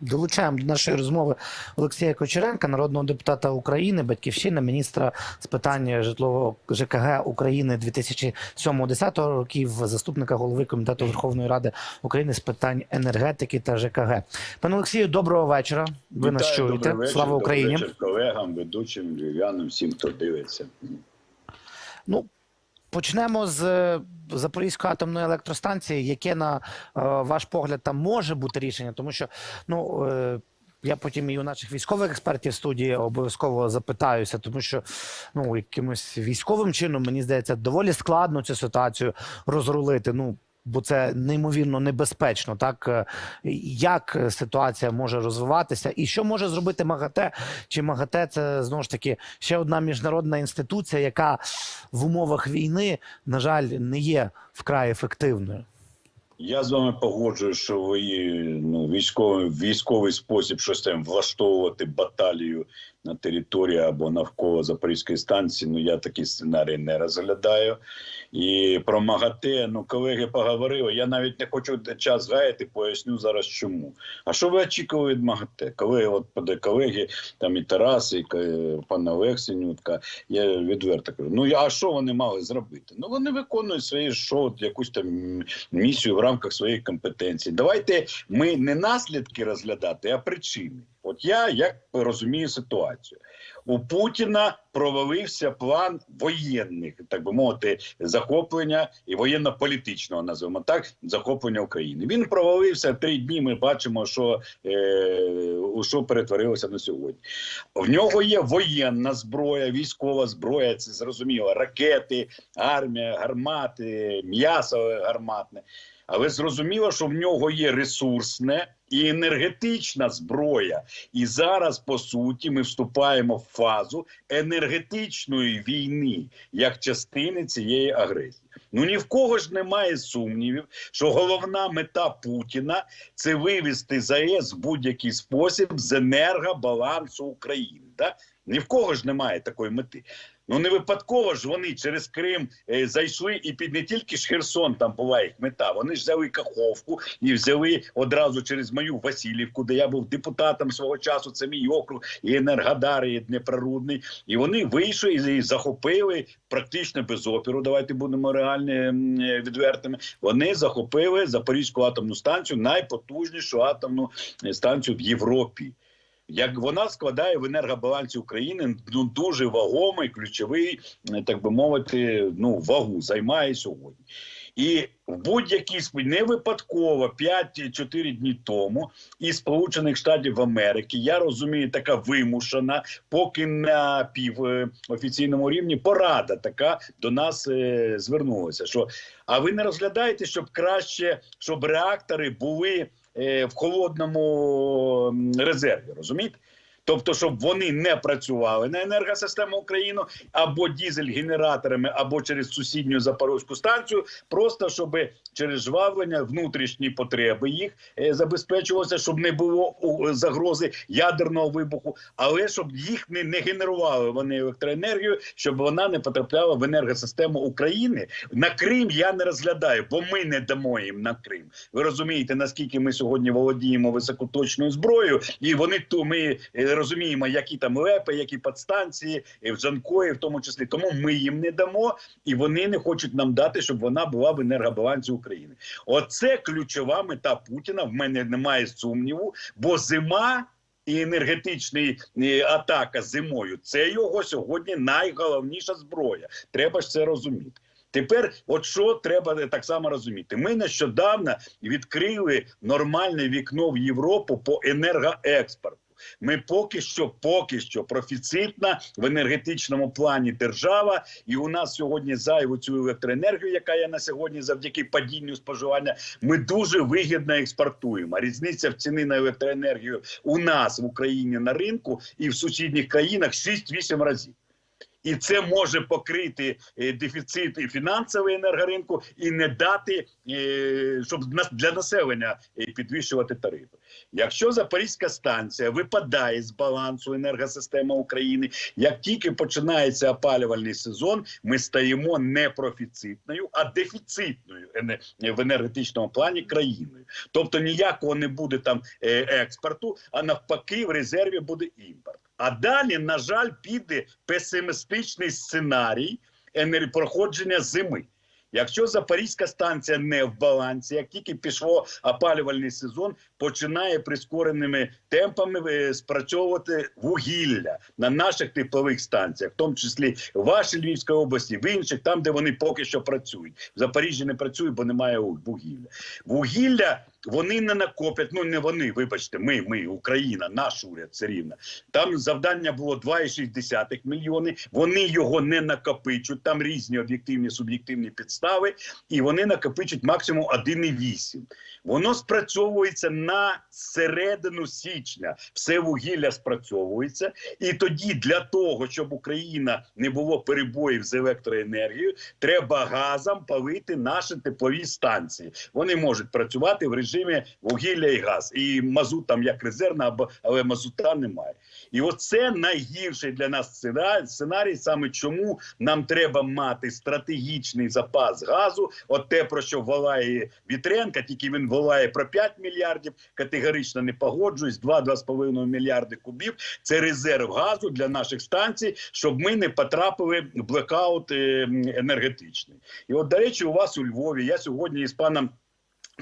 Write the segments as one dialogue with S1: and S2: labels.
S1: Долучаємо до нашої розмови Олексія Кочеренка, народного депутата України, батьківщина, міністра з питань житлового ЖКГ України 2007-2010 років, заступника голови комітету Верховної Ради України з питань енергетики та ЖКГ. Пане Олексію, доброго вечора. Ви нас
S2: Вітаю,
S1: чуєте?
S2: вечір,
S1: Слава
S2: добрий
S1: Україні!
S2: вечір колегам, ведучим, львів'янам, всім, хто дивиться.
S1: Ну, почнемо з е, Запорізької атомної електростанції. Яке на е, ваш погляд там може бути рішення? Тому що ну. Е, я потім і у наших військових експертів студії обов'язково запитаюся, тому що ну якимось військовим чином мені здається доволі складно цю ситуацію розрулити. Ну бо це неймовірно небезпечно. Так Е, як ситуація може розвиватися, і що може зробити МАГАТЕ? Чи МАГАТЕ це знову ж таки ще одна міжнародна інституція, яка в умовах війни, на жаль, не є вкрай ефективною.
S2: Я з вами погоджую, що ви ну, військовий, військовий спосіб щось там влаштовувати баталію на території або навколо Запорізької станції. Ну я такий сценарій не розглядаю. І про МАГАТЕ, ну колеги поговорили. Я навіть не хочу час гаяти, поясню зараз чому. А що ви очікували від МАГАТЕ? Коли от колеги, там і Тарас, і е, пан Олег Синютка, я відверто кажу. Ну а що вони мали зробити? Ну вони виконують своє шоу, якусь там місію в рамках своєї компетенції. Давайте ми не наслідки розглядати, а причини. От я як розумію ситуацію. У Путіна провалився план воєнних, так би мовити, захоплення і воєнно-політичного називаємо так захоплення України. Він провалився три дні. Ми бачимо, що е, у що перетворилося на сьогодні. В нього є воєнна зброя, військова зброя. Це зрозуміло, ракети, армія, гармати, м'ясо гарматне. Але зрозуміло, що в нього є ресурсне і енергетична зброя. І зараз, по суті, ми вступаємо в фазу енергетичної війни як частини цієї агресії. Ну ні в кого ж немає сумнівів, що головна мета Путіна це вивести ЗАЕС в будь-який спосіб з енергобалансу України. Да? Ні в кого ж немає такої мети. Ну не випадково ж вони через Крим е, зайшли і під не тільки ж Херсон там була їх мета. Вони ж взяли Каховку і взяли одразу через мою Васильівку, де я був депутатом свого часу. Це мій округ і Енергодар, і Днепрорудний. І вони вийшли і захопили практично без опіру. Давайте будемо реально м, е, відвертими. Вони захопили Запорізьку атомну станцію, найпотужнішу атомну е, станцію в Європі як вона складає в енергобалансі України ну дуже вагомий ключовий, е, так би мовити, ну вагу займає сьогодні. І в будь-якій не випадково 5-4 дні тому із Сполучених Штатів Америки я розумію, така вимушена, поки на півофіційному рівні порада така до нас е, звернулася. Що а ви не розглядаєте, щоб краще, щоб реактори були е, в холодному резерві, розумієте? Тобто, щоб вони не працювали на енергосистему України або дізель-генераторами, або через сусідню запорозьку станцію, просто щоб через жвавлення внутрішні потреби їх е, забезпечувалося, щоб не було загрози ядерного вибуху, але щоб їх не, не генерували вони електроенергію, щоб вона не потрапляла в енергосистему України. На Крим я не розглядаю, бо ми не дамо їм на Крим. Ви розумієте, наскільки ми сьогодні володіємо високоточною зброєю, і вони то ми е, розуміємо, які там лепи, які підстанції, і в Джанкої, в тому числі. Тому ми їм не дамо, і вони не хочуть нам дати, щоб вона була в енергобалансі України. Оце ключова мета Путіна. В мене немає сумніву, бо зима. І енергетичний е, атака зимою це його сьогодні найголовніша зброя. Треба ж це розуміти. Тепер, от що треба так само розуміти? Ми нещодавно відкрили нормальне вікно в Європу по енергоекспорту. Ми поки що, поки що профіцитна в енергетичному плані держава, і у нас сьогодні зайву цю електроенергію, яка є на сьогодні, завдяки падінню споживання, ми дуже вигідно експортуємо. Різниця в ціни на електроенергію у нас в Україні на ринку і в сусідніх країнах 6-8 разів. І це може покрити е, дефіцит і фінансовий енергоринку і не дати, е, щоб для населення е, підвищувати тарифи. Якщо Запорізька станція випадає з балансу енергосистеми України, як тільки починається опалювальний сезон, ми стаємо не профіцитною, а дефіцитною в енергетичному плані країною. Тобто ніякого не буде там експорту, а навпаки, в резерві буде імпорт. А далі, на жаль, піде песимістичний сценарій проходження зими. Якщо Запорізька станція не в балансі, як тільки пішло опалювальний сезон, починає прискореними темпами е, спрацьовувати вугілля на наших теплових станціях, в тому числі в вашій Львівській області, в інших, там, де вони поки що працюють. В Запоріжжі не працюють, бо немає вугілля. Вугілля вони не накоплять. Ну не вони, вибачте, ми, ми, Україна, наш уряд, все рівно. Там завдання було 2,6 мільйони. Вони його не накопичуть. Там різні об'єктивні суб'єктивні підстави, і вони накопичать максимум 1,8. Воно спрацьовується на середину січня. Все вугілля спрацьовується, і тоді для того, щоб Україна не було перебоїв з електроенергією, треба газом палити наші теплові станції. Вони можуть працювати в режимі вугілля і газ, і мазут там як резервна, але мазута немає. І оце найгірший для нас сценарій, саме чому нам треба мати стратегічний запас газу. От те, про що волає Вітренка, тільки він волає про 5 мільярдів. Категорично не погоджуюсь. 2-2,5 мільярди кубів. Це резерв газу для наших станцій, щоб ми не потрапили в блекаут е, енергетичний. І от, до речі, у вас у Львові я сьогодні із паном.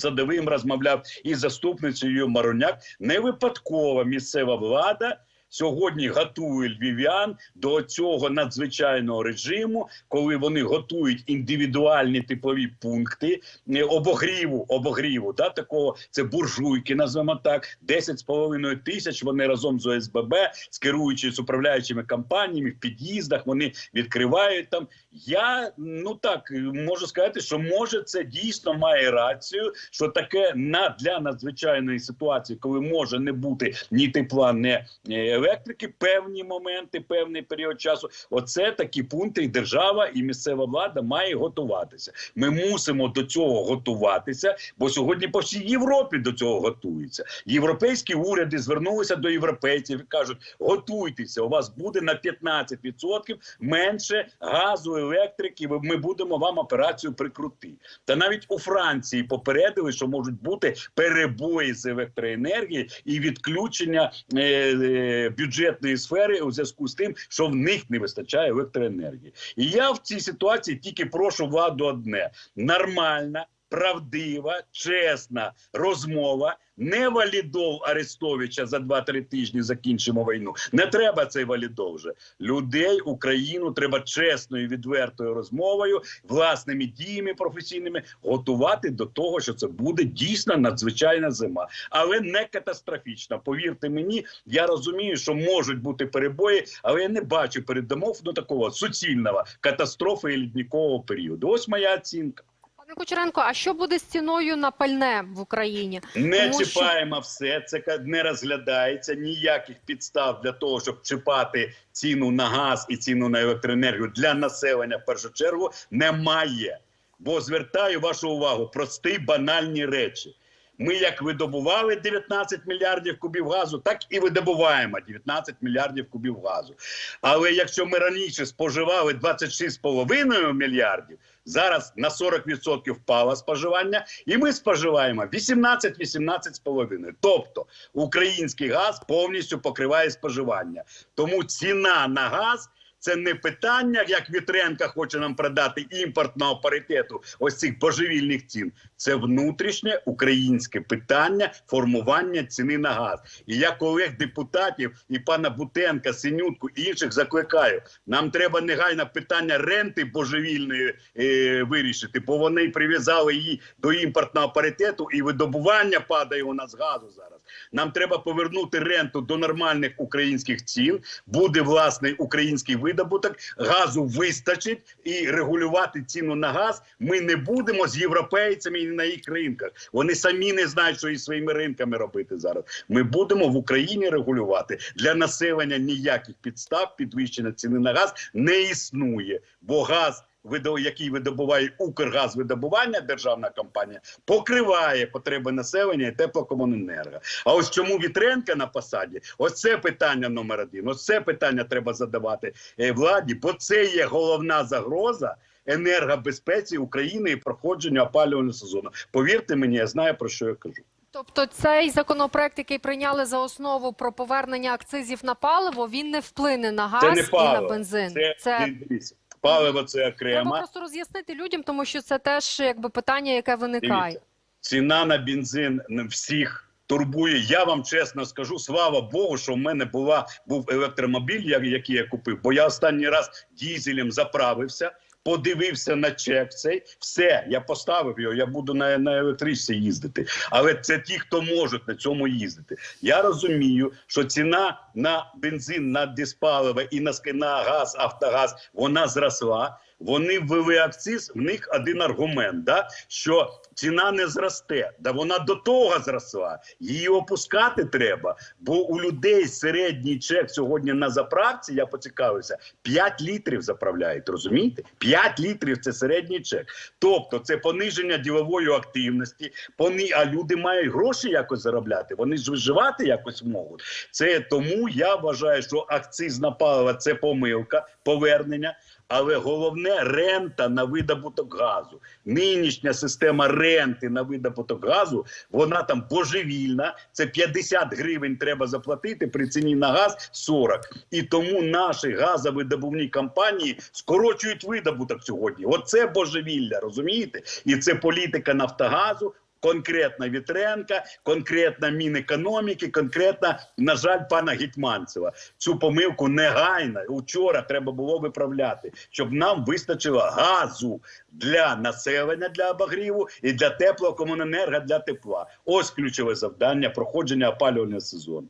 S2: Садовим розмовляв із заступницею Мароняк. Не випадкова місцева влада сьогодні готує львів'ян до цього надзвичайного режиму, коли вони готують індивідуальні теплові пункти е, обогріву, обогріву, да, такого це буржуйки, назвемо так, 10,5 тисяч. Вони разом з ОСББ, з керуючи з управляючими компаніями в під'їздах, вони відкривають там. Я ну так можу сказати, що може це дійсно має рацію, що таке на для надзвичайної ситуації, коли може не бути ні тепла, ні е, електрики, певні моменти, певний період часу. Оце такі пункти, і держава і місцева влада має готуватися. Ми мусимо до цього готуватися, бо сьогодні по всій Європі до цього готуються. Європейські уряди звернулися до європейців і кажуть: готуйтеся, у вас буде на 15% менше газу, електрики. Ми будемо вам операцію прикрути. Та навіть у Франції попередили, що можуть бути перебої з електроенергії і відключення е, е, бюджетної сфери у зв'язку з тим, що в них не вистачає електроенергії. І я в цій ситуації тільки прошу владу одне: нормальна. Правдива, чесна розмова, не валідол Арестовича за 2-3 тижні закінчимо війну. Не треба цей валідол вже. Людей, Україну треба чесною, відвертою розмовою, власними діями професійними готувати до того, що це буде дійсно надзвичайна зима, але не катастрофічна. Повірте мені, я розумію, що можуть бути перебої, але я не бачу передумов до такого суцільного катастрофи і лідникового періоду. Ось моя оцінка.
S3: Пане Кучеренко, а що буде з ціною на пальне в Україні?
S2: Не
S3: Тому що-
S2: чіпаємо все, це не розглядається ніяких підстав для того, щоб чіпати ціну на газ і ціну на електроенергію для населення в першу чергу немає. Бо звертаю вашу увагу прості банальні речі. Ми як видобували 19 мільярдів кубів газу, так і видобуваємо 19 мільярдів кубів газу. Але якщо ми раніше споживали 26,5 мільярдів, зараз на 40% впало споживання, і ми споживаємо 18-18,5. Тобто український газ повністю покриває споживання. Тому ціна на газ. Це не питання, як Вітренка хоче нам продати імпортного паритету ось цих божевільних цін. Це внутрішнє українське питання формування ціни на газ. І я колег депутатів і пана Бутенка, Синютку і інших закликаю. Нам треба негайно питання ренти божевільної е, вирішити, бо вони прив'язали її до імпортного паритету, і видобування падає у нас газу зараз. Нам треба повернути ренту до нормальних українських цін. Буде власний український видобуток, газу вистачить і регулювати ціну на газ. Ми не будемо з європейцями і на їх ринках. Вони самі не знають, що із своїми ринками робити зараз. Ми будемо в Україні регулювати для населення ніяких підстав підвищення ціни на газ не існує, бо газ. Який видобуває Укргазвидобування, державна компанія, покриває потреби населення і теплокомуненерго. А ось чому Вітренка на посаді? Ось це питання номер один. Ось це питання треба задавати е, владі, бо це є головна загроза енергобезпеці України і проходженню опалювального сезону. Повірте мені, я знаю про що я кажу.
S3: Тобто цей законопроект, який прийняли за основу про повернення акцизів на паливо, він не вплине на газ і на бензин.
S2: Це,
S3: це...
S2: паливо це
S3: Треба
S2: окремо.
S3: просто роз'яснити людям, тому що це теж якби питання, яке виникає.
S2: Дивіться, ціна на бензин не всіх турбує. Я вам чесно скажу, слава Богу, що в мене була був електромобіль, який я купив. Бо я останній раз дізелем заправився. Подивився на чек цей, все, я поставив його, я буду на, на електричці їздити. Але це ті, хто можуть на цьому їздити. Я розумію, що ціна на бензин, на диспаливо і на, на газ, Автогаз, вона зросла. Вони ввели акциз, в них один аргумент, да, що ціна не зросте. Да вона до того зросла. Її опускати треба, бо у людей середній чек сьогодні на заправці, я поцікавився, 5 літрів заправляють, розумієте? 5 літрів це середній чек. Тобто це пониження ділової активності, пони... а люди мають гроші якось заробляти, вони ж виживати якось можуть. Це тому я вважаю, що акциз на паливо – це помилка, повернення. Але головне рента на видобуток газу. Нинішня система ренти на видобуток газу, вона там божевільна. Це 50 гривень треба заплатити при ціні на газ 40. І тому наші газовидобувні компанії скорочують видобуток сьогодні. Оце божевілля, розумієте? І це політика Нафтогазу. Конкретна Вітренка, конкретна Мінекономіки, конкретна, на жаль, пана Гетьманцева. Цю помилку негайно учора треба було виправляти, щоб нам вистачило газу для населення для обогріву і для теплокомуненерго для тепла. Ось ключове завдання проходження опалювального сезону.